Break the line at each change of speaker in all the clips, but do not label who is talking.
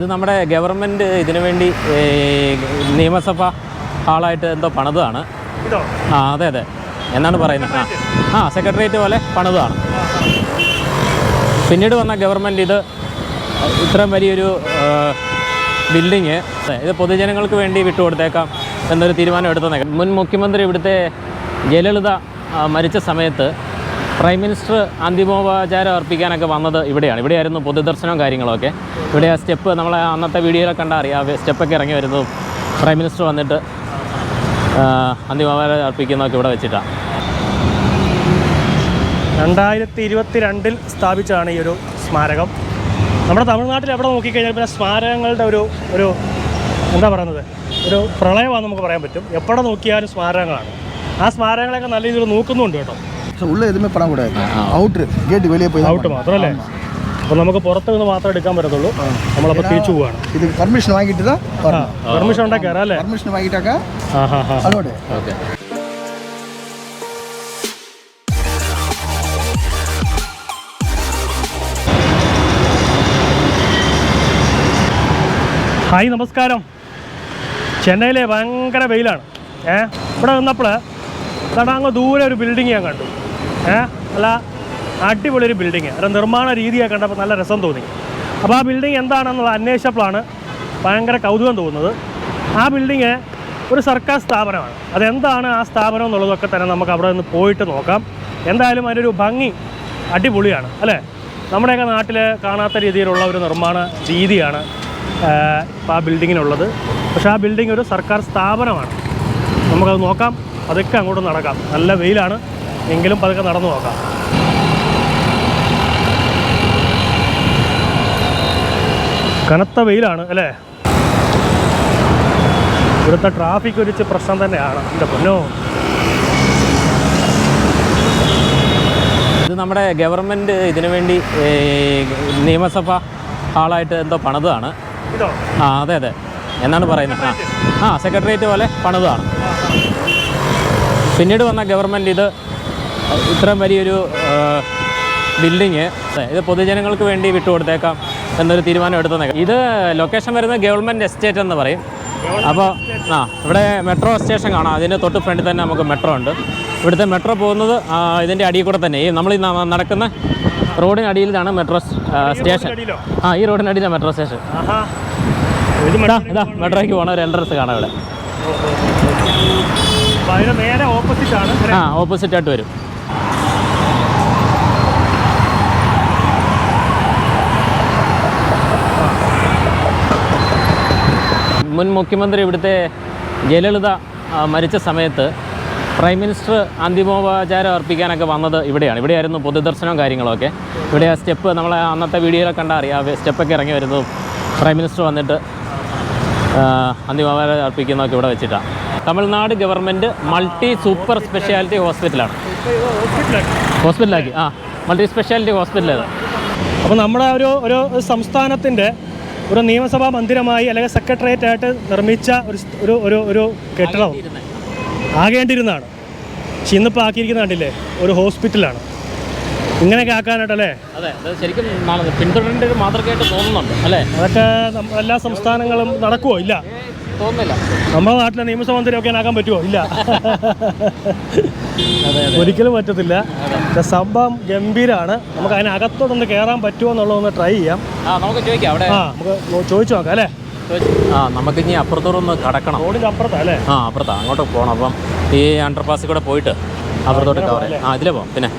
ഇത് നമ്മുടെ ഗവൺമെന്റ് ഇതിനു വേണ്ടി നിയമസഭ ഹാളായിട്ട് എന്തോ പണിതാണ്. ആ അതെ അതെ. എന്നാണ് പറയുന്നത്. ആ ആ സെക്രട്ടേറിയറ്റ് പോലെ പണിതാണ്. പിന്നീട് വന്ന ഗവൺമെന്റ് ഇത് ഇത്രയും വലിയൊരു ബിൽഡിങ് ഇത് പൊതുജനങ്ങൾക്ക് വേണ്ടി വിട്ടുകൊടുത്തേക്കാം എന്നൊരു തീരുമാനം എടുത്തത് മുൻ മുഖ്യമന്ത്രി ഇവിടുത്തെ ജയലളിത മരിച്ച സമയത്ത് പ്രൈം മിനിസ്റ്റർ അന്തിമോപചാരം അർപ്പിക്കാനൊക്കെ വന്നത് ഇവിടെയാണ്. ഇവിടെയായിരുന്നു പൊതുദർശനവും കാര്യങ്ങളൊക്കെ. ഇവിടെ ആ സ്റ്റെപ്പ് നമ്മളെ അന്നത്തെ വീഡിയോയിലൊക്കെ കണ്ടാൽ അറിയാം. സ്റ്റെപ്പൊക്കെ ഇറങ്ങി വരുന്നതും പ്രൈം മിനിസ്റ്റർ വന്നിട്ട് അന്തിമോപചാരം അർപ്പിക്കുന്നതൊക്കെ ഇവിടെ വെച്ചിട്ടാണ്
രണ്ടായിരത്തി ഇരുപത്തി രണ്ടിൽ സ്ഥാപിച്ചതാണ് ഈ ഒരു സ്മാരകം. നമ്മുടെ തമിഴ്നാട്ടിൽ എവിടെ നോക്കിക്കഴിഞ്ഞാൽ പിന്നെ സ്മാരകങ്ങളുടെ ഒരു ഒരു എന്താ പറയുന്നത്? ഒരു പ്രളയമാണെന്ന് നമുക്ക് പറയാൻ പറ്റും. എവിടെ നോക്കിയാലും സ്മാരകങ്ങളാണ്. ആ സ്മാരകങ്ങളൊക്കെ നല്ല രീതിയിൽ നോക്കുന്നുണ്ട് കേട്ടോ.
ஸோ உள்ளே எதுவுமே பண்ணக்கூடாது அவுட்ரு கேட்டு வெளியே போய் தான்
ഔട്ട് മാത്രമല്ലേ അപ്പോൾ നമുക്ക് പുറത്ത് നിന്ന് മാത്രമേ എടുക്കാൻ പറ്റത്തുള്ളൂ നമ്മളപ്പോൾ തിരിച്ചു പോവാണ്
பண்ணணும். இதுக்கு பர்மிஷன் வாங்கிட்டு தான் வரணும்
പെർമിഷൻ ഉണ്ടാക്കി കയറാം അല്ലേ
பர்மிஷன் வாங்கிட்டாக்கா
ആ ഹാ ഹാ
அலோடு
ഓക്കെ
ഹായ് നമസ്കാരം ചെന്നൈയിലെ ഭയങ്കര വെയിലാണ് ഏ ഇവിടെ നിന്നപ്പോൾ കാരണം അങ്ങ് ദൂരെ ഒരു ബിൽഡിങ് ഞാൻ കണ്ടു ഏ? നല്ല അടിപൊളി ഒരു ബിൽഡിങ് ഒരു നിർമ്മാണ രീതിയൊക്കെ കണ്ടപ്പോൾ നല്ല രസം തോന്നി. അപ്പോൾ ആ ബിൽഡിംഗ് എന്താണെന്നുള്ള അന്വേഷിച്ചപ്പോഴാണ് ഭയങ്കര കൗതുകം തോന്നുന്നത്. ആ ബിൽഡിങ് ഒരു സർക്കാർ സ്ഥാപനമാണ്. അതെന്താണ് ആ സ്ഥാപനം എന്നുള്ളതൊക്കെ തന്നെ നമുക്ക് അവിടെ നിന്ന് പോയിട്ട് നോക്കാം. എന്തായാലും അതിനൊരു ഭംഗി അടിപൊളിയാണ് അല്ലേ? നമ്മുടെയൊക്കെ നാട്ടിൽ കാണാത്ത രീതിയിലുള്ള ഒരു നിർമ്മാണ രീതിയാണ് ആ ബിൽഡിങ്ങിനുള്ളത് പക്ഷേ ആ ബിൽഡിംഗ് ഒരു സർക്കാർ സ്ഥാപനമാണ്. നമുക്കത് നോക്കാം. അതൊക്കെ അങ്ങോട്ട് നടക്കാം. നല്ല വെയിലാണ്. എങ്കിലും പതുക്കെ നടന്നു നോക്കാം. കനത്ത വെയിലാണ് അല്ലേ? ഇവിടുത്തെ ട്രാഫിക് ഒരിച്ച് പ്രശ്നം തന്നെയാണ്. എന്റെ പൊന്നോ?
ഇത് നമ്മുടെ ഗവൺമെന്റ് ഇതിനു വേണ്ടി നിയമസഭ ഹാളായിട്ട് എന്തോ പണിതാണ്. ആ അതെ അതെ. എന്നാണ് പറയുന്നത്? ആ. ആ സെക്രട്ടേറിയറ്റ് പോലെ പണിതാണ്. പിന്നീട് വന്ന ഗവൺമെന്റ് ഇത് ഇത്രയും വലിയൊരു ബിൽഡിങ് ഇത് പൊതുജനങ്ങൾക്ക് വേണ്ടി വിട്ടുകൊടുത്തേക്കാം എന്നൊരു തീരുമാനം എടുത്തത് ഇത് ലൊക്കേഷൻ വരുന്നത് ഗവൺമെന്റ് എസ്റ്റേറ്റ് എന്ന് പറയും. അപ്പോൾ ആ ഇവിടെ മെട്രോ സ്റ്റേഷൻ കാണാം. അതിന്റെ തൊട്ട് ഫ്രണ്ടിൽ തന്നെ നമുക്ക് മെട്രോ ഉണ്ട്. ഇവിടുത്തെ മെട്രോ പോകുന്നത് ഇതിന്റെ അടിയിൽ കൂടെ തന്നെ. ഈ നമ്മൾ ഈ നടക്കുന്ന റോഡിന് അടിയിലാണ് മെട്രോ സ്റ്റേഷൻ. ആ ഈ റോഡിന് അടിയിലാണ് മെട്രോ സ്റ്റേഷൻ.
ഇത്
മെട്രോയ്ക്ക് പോകണം ഒരു എൻട്രൻസ് കാണാം ഇവിടെ. ആ ഓപ്പോസിറ്റ് ആയിട്ട് വരും. മുൻ മുഖ്യമന്ത്രി ഇവിടുത്തെ ജയലളിത മരിച്ച സമയത്ത് പ്രൈം മിനിസ്റ്റർ അന്തിമോപചാരം അർപ്പിക്കാനൊക്കെ വന്നത് ഇവിടെയാണ്. ഇവിടെയായിരുന്നു പൊതുദർശനവും കാര്യങ്ങളൊക്കെ. ഇവിടെ ആ സ്റ്റെപ്പ് നമ്മളെ അന്നത്തെ വീഡിയോയിലൊക്കെ കണ്ടാൽ അറിയാം. സ്റ്റെപ്പൊക്കെ ഇറങ്ങി വരുന്നതും പ്രൈം മിനിസ്റ്റർ വന്നിട്ട് അന്തിമോപചാരം അർപ്പിക്കുന്നതൊക്കെ ഇവിടെ വെച്ചിട്ടാണ് Tamil Nadu government multi super speciality ഹോസ്പിറ്റലാണ്. ഹോസ്പിറ്റലാക്കി. ആ മൾട്ടി സ്പെഷ്യാലിറ്റി ഹോസ്പിറ്റലാണ്
അപ്പോൾ നമ്മുടെ ഒരു ഒരു സംസ്ഥാനത്തിന്റെ ഒരു നിയമസഭാ മന്ദിരമായി അല്ലെങ്കിൽ സെക്രട്ടേറിയറ്റ് ആയിട്ട് നിർമ്മിച്ച ഒരു ഒരു ഒരു ഒരു കെട്ടിടം ആകേണ്ടിരുന്നതാണ്. പക്ഷെ ഇന്നിപ്പോൾ ആക്കിയിരിക്കുന്ന കണ്ടില്ലേ? ഒരു ഹോസ്പിറ്റലാണ്. ഇങ്ങനെയൊക്കെ ആക്കാനായിട്ടല്ലേ
അതെ ശരിക്കും നാളെ പിന്തുടരേണ്ട ഒരു മാതൃകയായിട്ട് തോന്നുന്നുണ്ട് അല്ലേ?
അതൊക്കെ എല്ലാ സംസ്ഥാനങ്ങളും നടക്കുമോ ഇല്ല.
തോന്നുന്നില്ല.
നമ്മുടെ നാട്ടിലെ നിയമസഭാ മന്ദിരമൊക്കെ ആക്കാൻ പറ്റുമോ ഇല്ല.
അതെ
ഒരിക്കലും പറ്റത്തില്ല. സംഭവം ഗംഭീരമാണ് നമുക്ക് അതിനകത്തോടൊന്ന് കയറാൻ പറ്റുമോ എന്നുള്ളതൊന്ന് ട്രൈ ചെയ്യാം.
ആ നമുക്ക് ചോദിക്കാം അവിടെ.
ആ നമുക്ക് ചോദിച്ചു നോക്കാം അല്ലേ?
ആ നമുക്ക് ഇനി അപ്പുറത്തോടൊന്ന് കടക്കണം.
റോഡിന്റെ അപ്പുറത്താ അല്ലേ?
ആ അപ്പുറത്താ. അങ്ങോട്ട് പോകണം അപ്പം ഈ അണ്ടർപാസിൽ കൂടെ പോയിട്ട് അപ്പുറത്തോട്ട് കവർ ആ അതിലെ പോകാം പിന്നെ.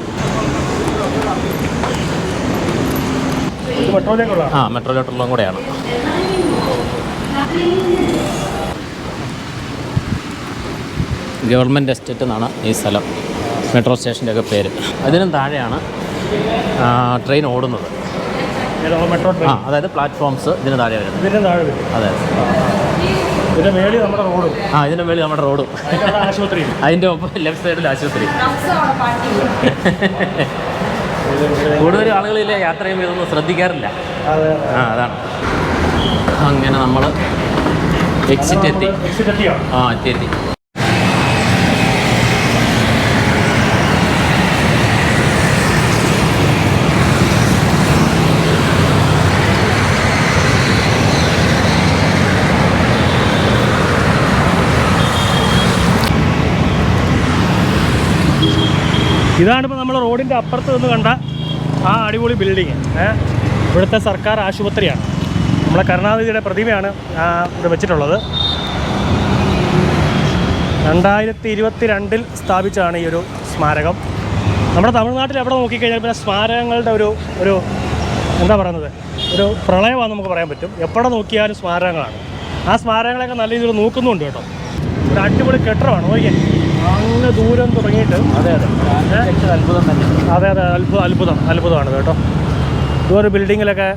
ഇത് മെട്രോയിലേക്കുള്ള
ആ മെട്രോയിലോട്ടുള്ളതും കൂടെയാണ്. ഗവൺമെന്റ് എസ്റ്റേറ്റ് എന്നാണ് ഈ സ്ഥലം. മെട്രോ സ്റ്റേഷന്റെ ഒക്കെ പേര്. അതിനും താഴെയാണ് ട്രെയിൻ ഓടുന്നത്.
മെട്രോ മെട്രോ
ആ
ട്രെയിൻ
അതായത് പ്ലാറ്റ്ഫോംസ് ഇതിന് താഴെ വരുന്നത്.
ഇതിന് താഴെ വരും.
അതെ.
ഇതിന്റെ മേളിൽ നമ്മുടെ റോഡും.
ആ ഇതിന്റെ മേളിൽ നമ്മുടെ റോഡും.
ആശുപത്രി
അതിന്റെ ഒപ്പം ലെഫ്റ്റ് സൈഡിൽ ആശുപത്രി. കൂടുതൽ ആളുകളിലെ യാത്ര ചെയ്യുമ്പോൾ ഇതൊന്നും ശ്രദ്ധിക്കാറില്ല. ആ അതാണ്. അങ്ങനെ നമ്മൾ എക്സിറ്റ് എത്തി. ആ എത്തി എത്തി.
ഇതാണ് ഇപ്പോൾ നമ്മൾ റോഡിന്റെ അപ്പുറത്ത് നിന്ന് കണ്ട ആ അടിപൊളി ബിൽഡിങ് ഇവിടുത്തെ സർക്കാർ ആശുപത്രിയാണ്. നമ്മളെ കരുണാനിധിയുടെ പ്രതിമയാണ് ഇവിടെ വെച്ചിട്ടുള്ളത്. രണ്ടായിരത്തി ഇരുപത്തി രണ്ടിൽ സ്ഥാപിച്ചതാണ് ഈ ഒരു സ്മാരകം. നമ്മുടെ തമിഴ്നാട്ടിൽ എവിടെ നോക്കിക്കഴിഞ്ഞാൽ പിന്നെ സ്മാരകങ്ങളുടെ ഒരു ഒരു എന്താ പറയുന്നത് ഒരു പ്രളയമാണെന്ന് നമുക്ക് പറയാൻ പറ്റും. എവിടെ നോക്കിയാലും സ്മാരകങ്ങളാണ്. ആ സ്മാരകങ്ങളൊക്കെ നല്ല രീതിയിൽ നോക്കുന്നുണ്ട് കേട്ടോ. ഒരു അടിപൊളി കെട്ടിടമാണ് നോക്കിയേ അങ്ങ് ദൂരം തുടങ്ങിയിട്ട്
അതെ അതെ. അത്ഭുതം തന്നെ.
അതെ അതെ. അത്ഭുതം അത്ഭുതം. അത്ഭുതമാണ് കേട്ടോ. ഇതൊരു ബിൽഡിങ്ങിലൊക്കെ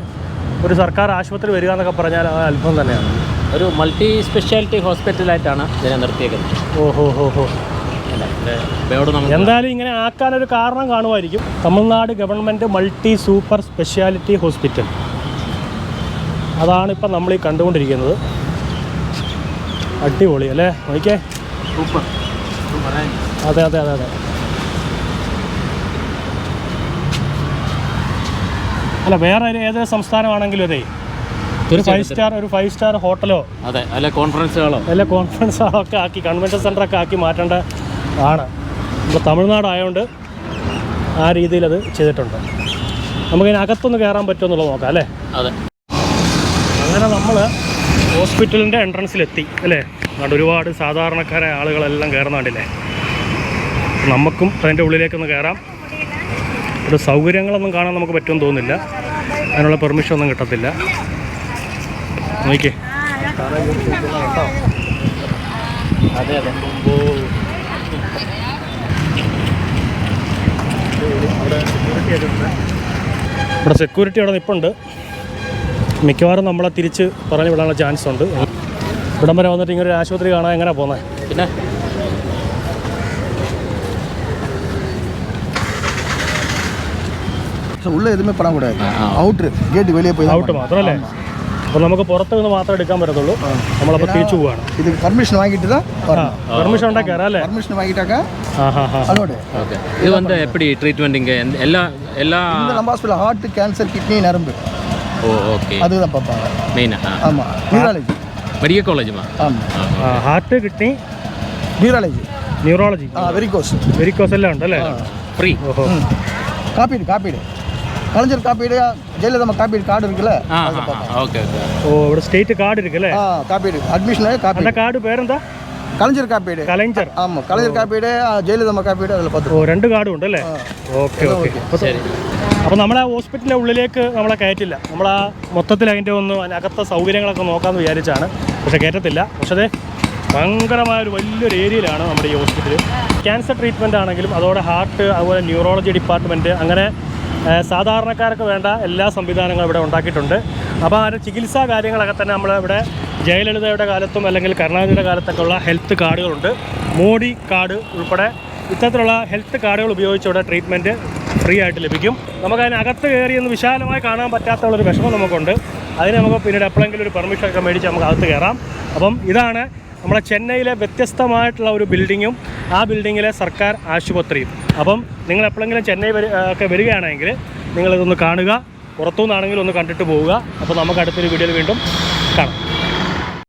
ഒരു സർക്കാർ ആശുപത്രി വരിക എന്നൊക്കെ പറഞ്ഞാൽ അത് അത്ഭുതം തന്നെയാണ്.
ഒരു മൾട്ടി സ്പെഷ്യാലിറ്റി ഹോസ്പിറ്റലായിട്ടാണ് ഇതിനെ നിർത്തിയേക്കുന്നത്.
ഓഹോ ഹോ ഹോ. എന്തായാലും ഇങ്ങനെ ആക്കാനൊരു കാരണം കാണുമായിരിക്കും. Tamil Nadu government multi super speciality hospital അതാണ് ഇപ്പം നമ്മൾ ഈ കണ്ടുകൊണ്ടിരിക്കുന്നത്. അടിപൊളി അല്ലേ? നോക്കിയേ.
സൂപ്പർ
അതെ അതെ അതെ അതെ. അല്ല വേറെ ഒരു ഏത് സംസ്ഥാനമാണെങ്കിലും അതെ. ഒരു ഫൈവ് സ്റ്റാർ ഒരു ഫൈവ് സ്റ്റാർ ഹോട്ടലോ?
അതെ അല്ല കോൺഫറൻസുകളോ
അല്ല കോൺഫറൻസ് ഒക്കെ ആക്കി കൺവെൻഷൻ സെന്ററൊക്കെ ആക്കി മാറ്റേണ്ട ആണ്. ഇപ്പോൾ തമിഴ്നാടായതുകൊണ്ട് ആ രീതിയിൽ അത് ചെയ്തിട്ടുണ്ട്. നമുക്കിതിന് അകത്തൊന്ന് കയറാൻ പറ്റുമെന്നുള്ളത് നോക്കാം അല്ലേ?
അതെ.
അങ്ങനെ നമ്മൾ ഹോസ്പിറ്റലിന്റെ എൻട്രൻസിലെത്തി അല്ലേ? അതുകൊണ്ട് ഒരുപാട് സാധാരണക്കാരായ ആളുകളെല്ലാം കയറുന്ന കണ്ടില്ലേ നമുക്കും അതിന്റെ ഉള്ളിലേക്കൊന്ന് കയറാം. ഒരു സൗകര്യങ്ങളൊന്നും കാണാൻ നമുക്ക് പറ്റുമെന്ന് തോന്നുന്നില്ല. അതിനുള്ള പെർമിഷൻ ഒന്നും കിട്ടത്തില്ല.
അതെ
ഇവിടെ സെക്യൂരിറ്റി അവിടെ നിൽപ്പുണ്ട് മിക്കവാറും നമ്മളെ തിരിച്ച് പറഞ്ഞു വിടാനുള്ള ചാൻസ് ഉണ്ട്. ഇവിടം വരെ വന്നിട്ട് ഇങ്ങനെ ഒരു ആശുപത്രി കാണാൻ എങ്ങനെയാണ് പോകുന്നത്
പിന്നെ
உள்ள எதுவுமே பண்ணக்கூடாது
ஆ, ஆ.
அவுட்ரு கேட்டு வெளியே போய் தான்
ഔട്ട് മാത്രമല്ലേ അപ്പോൾ നമുക്ക് പുറത്ത് നിന്ന് മാത്രമേ എടുക്കാൻ പറ്റത്തുള്ളൂ നമ്മളപ്പോൾ തിരിച്ചു പോവാണ്
இதுக்கு பர்மிஷன் வாங்கிட்டு தான் வரணும்
പെർമിഷൻ ഉണ്ടാക്കി കയറാം അല്ലേ
பர்மிஷன் வாங்கிட்டாக்கா
ആ ഹാ ഹാ
அதோட
ஓகே இது வந்து எப்படி ட்ரீட்மெண்ட் இங்கே எல்லா எல்லா
இந்த நம்ம ஹாஸ்பிட்டல் ஹார்ட் கேன்சர் கிட்னி நரம்பு
ஓ ஓகே
அதுதான் பார்ப்பாங்க
மெயினா
ஆமாம் நியூராலஜி
மெடிக்கல் காலேஜுமா
ஆமாம்
ഹാർട്ട് കിഡ്നി
நியூராலஜி
ന്യൂറോളജി
ஆ வெரிகோஸ்
വെരിക്കോസ് എല്ലാം ഉണ്ട് അല്ലേ
ஃப்ரீ
ഓഹോ
ம் காப்பீடு காப்பீடு கலைஞர் காப்பீடு ஜெயலலிதா காப்பீடு கார்டு இருக்குல்ல
ஆ ஓகே ஓகே
ഓ ഇവിടെ സ്റ്റേറ്റ് കാർഡ് ഇരിക്കല്ലേ
ஆ காப்பீடு அட்மிஷனு
அந்த
காப்பீடு
കാർഡ് പേരെന്താ
கலைஞர் காப்பீடு
കലഞ്ചർ
ஆமாம் கலைஞர் காப்பீடு ஆ, ஜெயலலிதா காப்பீடு அதில்
ഓ
பார்த்து
രണ്ട് കാർഡും ഉണ്ട് അല്ലേ ഓക്കെ ഓക്കെ
சரி
അപ്പോൾ നമ്മളെ ഹോസ്പിറ്റലിൻ്റെ ഉള്ളിലേക്ക് നമ്മളെ കയറ്റില്ല നമ്മൾ ആ മൊത്തത്തിൽ അതിൻ്റെ ഒന്ന് അതിനകത്തെ സൗകര്യങ്ങളൊക്കെ നോക്കാമെന്ന് വിചാരിച്ചാണ് പക്ഷേ കയറ്റത്തില്ല പക്ഷേ അതെ ഭയങ്കരമായ ഒരു വലിയൊരു ഏരിയയിലാണ് നമ്മുടെ ഈ ഹോസ്പിറ്റൽ ക്യാൻസർ ട്രീറ്റ്മെന്റ് ആണെങ്കിലും അതോടെ ഹാർട്ട് അതുപോലെ ന്യൂറോളജി ഡിപ്പാർട്ട്മെന്റ് അങ്ങനെ സാധാരണക്കാർക്ക് വേണ്ട എല്ലാ സംവിധാനങ്ങളും ഇവിടെ ഉണ്ടാക്കിയിട്ടുണ്ട്. അപ്പോൾ ആ ചികിത്സാ കാര്യങ്ങളൊക്കെ തന്നെ നമ്മളിവിടെ ജയലളിതയുടെ കാലത്തും അല്ലെങ്കിൽ കരുണാനിധിയുടെ കാലത്തൊക്കെ ഉള്ള ഹെൽത്ത് കാർഡുകളുണ്ട്. മോഡി കാർഡ് ഉൾപ്പെടെ ഇത്തരത്തിലുള്ള ഹെൽത്ത് കാർഡുകൾ ഉപയോഗിച്ച് ഇവിടെ ട്രീറ്റ്മെന്റ് ഫ്രീ ആയിട്ട് ലഭിക്കും. നമുക്ക് അതിനകത്ത് കയറി വിശാലമായി കാണാൻ പറ്റാത്തുള്ളൊരു വിഷമം നമുക്കുണ്ട്. അതിന് നമുക്ക് പിന്നീട് എപ്പോഴെങ്കിലും ഒരു പെർമിഷൻ ഒക്കെ മേടിച്ച് നമുക്ക് അകത്ത് കയറാം. അപ്പം ഇതാണ് നമ്മുടെ ചെന്നൈയിലെ വ്യത്യസ്തമായിട്ടുള്ള ഒരു ബിൽഡിങ്ങും ആ ബിൽഡിങ്ങിലെ സർക്കാർ ആശുപത്രിയും. അപ്പം നിങ്ങൾ എപ്പോഴെങ്കിലും ചെന്നൈ ഒക്കെ വരികയാണെങ്കിൽ നിങ്ങളിതൊന്ന് കാണുക. പുറത്തുനിന്നാണെങ്കിലും ഒന്ന് കണ്ടിട്ട് പോവുക. അപ്പോൾ നമുക്ക് അടുത്തൊരു വീഡിയോയിൽ വീണ്ടും കാണാം.